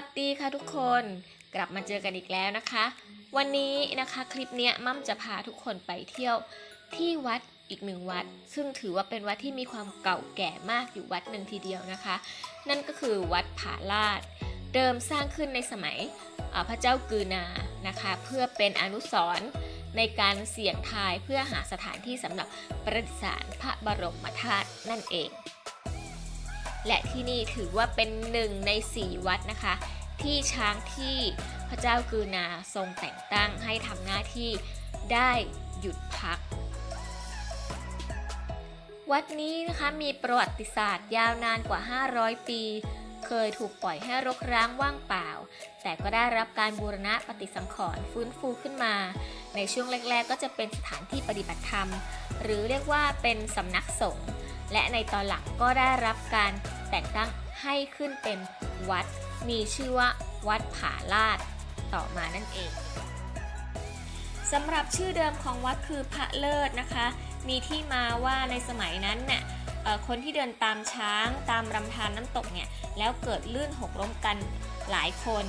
วัสดีค่ะทุกคนกลับมาเจอกันอีกแล้วนะคะ วันนี้นะคะคลิปเนี้ยมั่มจะพาทุกคนไปเที่ยวที่วัดอีกหนึ่งวัด ซึ่งถือว่าเป็นวัดที่มีความเก่าแก่มากอยู่วัดหนึ่งทีเดียวนะคะ นั่นก็คือวัดผาลาด เดิมสร้างขึ้นในสมัยพระเจ้ากือนานะคะ เพื่อเป็นอนุสรณ์ในการเสี่ยงทายเพื่อหาสถานที่สำหรับประดิษฐานพระบรมธาตุนั่นเอง และที่นี่ถือว่าเป็นหนึ่งในสี่วัดนะคะ ที่ช้างที่พระเจ้ากือนาทรงแต่งตั้งให้ทำหน้าที่ได้หยุดพัก วัดนี้นะคะมีประวัติศาสตร์ยาวนานกว่า 500 ปี เคยถูกปล่อยให้รกร้างว่างเปล่า แต่ก็ได้รับการบูรณะปฏิสังขรณ์ฟื้นฟูขึ้นมา ในช่วงแรก ๆ ก็จะเป็นสถานที่ปฏิบัติธรรม หรือเรียกว่าเป็นสำนักสงฆ์ และในตอนหลังก็ได้รับการแต่งตั้งให้ขึ้นเป็นวัด มีชื่อว่าวัดผาลาดต่อมานั่นเองสำหรับชื่อเดิมของวัดคือพระเลิศนะคะ มีที่มาว่าในสมัยนั้นเนี่ยคนที่เดินตามช้างตามลำธารน้ำตกเนี่ยแล้วเกิดลื่นหกล้มกันหลายคน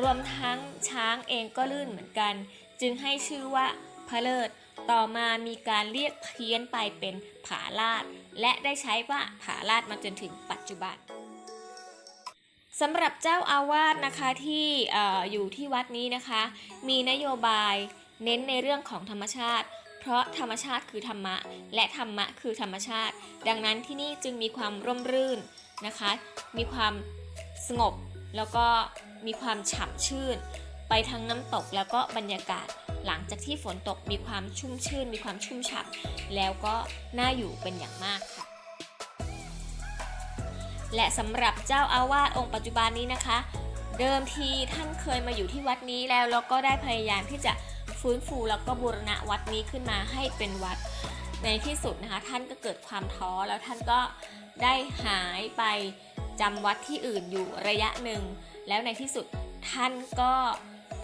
รวมทั้งช้างเองก็ลื่นเหมือนกัน จึงให้ชื่อว่า พระเลิศ ต่อมามีการเรียกเพี้ยนไปเป็นผาลาด และได้ใช้ว่าผาลาดมาจนถึงปัจจุบันสำหรับเจ้าอาวาสนะคะที่อออยู่ที่วัดนี้นะคะ มีนโยบายเน้นในเรื่องของธรรมชาติ เพราะธรรมชาติคือธรรมะ และธรรมะคือธรรมชาติ ดังนั้นที่นี่จึงมีความร่มรื่นนะคะ มีความสงบแล้วก็มีความฉ่ำชื่น ไปทั้งน้ำตกแล้วก็บรรยากาศ หลังจากที่ฝนตกมีความชุ่มชื่น มีความชุ่มฉ่ำแล้วก็น่าอยู่เป็นอย่างมากค่ะ และสำหรับเจ้าอาวาสองค์ปัจจุบันนี้นะคะ เดิมทีท่านเคยมาอยู่ที่วัดนี้แล้วแล้วก็ได้พยายามที่จะฟื้นฟูแล้วก็บูรณะวัดนี้ขึ้นมาให้เป็นวัด ในที่สุดนะคะ ท่านก็เกิดความท้อแล้วท่านก็ได้หายไปจำวัดที่อื่นอยู่ระยะหนึ่ง แล้วในที่สุดท่านก็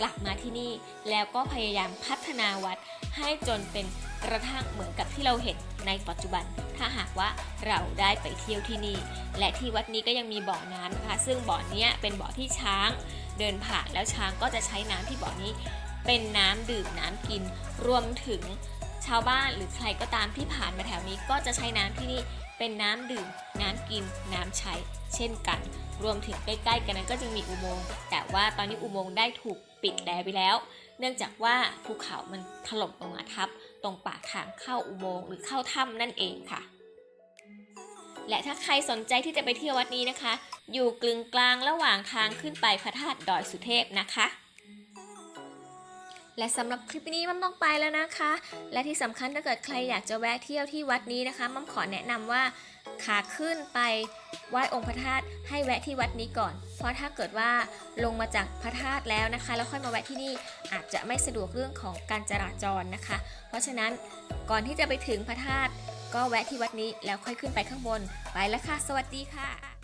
กลับมาที่นี่ แล้วก็พยายามพัฒนาวัดให้จนเป็นกระทั่งเหมือนกับที่เราเห็นในปัจจุบัน ถ้าหากว่าเราได้ไปเที่ยวที่นี่ และที่วัดนี้ก็ยังมีบ่อน้ำนะคะ ซึ่งบ่อเนี้ยเป็นบ่อที่ช้าง เดินผ่านแล้วช้างก็จะใช้น้ำที่บ่อนี้ เป็นน้ำดื่มน้ำกินรวมถึง ชาวบ้านหรือใครก็ตามที่ผ่านมาแถวนี้ก็จะใช้น้ำที่นี่เป็นน้ำดื่ม น้ำกิน น้ำใช้ เช่นกัน รวมถึงใกล้ๆกันนั้นก็จะมีอุโมงค์แต่ว่าตอนนี้อุโมงค์ได้ถูกปิดแล้วไปแล้ว เนื่องจากว่าภูเขามันถล่มลงมาทับ ตรงปากทางเข้าอุโมงค์หรือเข้าถ้ำนั่นเองค่ะ และถ้าใครสนใจที่จะไปเที่ยววัดนี้นะคะ อยู่กลึงกลางระหว่างทางขึ้นไปพระธาตุดอยสุเทพนะคะ และสำหรับคลิปนี้มั่มต้องไปแล้วนะคะ และที่สำคัญถ้าเกิดใครอยากจะแวะเที่ยวที่วัดนี้นะคะมั่มขอแนะนำว่าขาขึ้นไปไหว้องค์พระธาตุให้แวะที่วัดนี้ก่อน เพราะถ้าเกิดว่าลงมาจากพระธาตุแล้วนะคะ แล้วค่อยมาแวะที่นี่อาจจะไม่สะดวกเรื่องของการจราจรนะคะ เพราะฉะนั้นก่อนที่จะไปถึงพระธาตุก็แวะที่วัดนี้แล้วค่อยขึ้นไปข้างบน ไปแล้วค่ะ สวัสดีค่ะ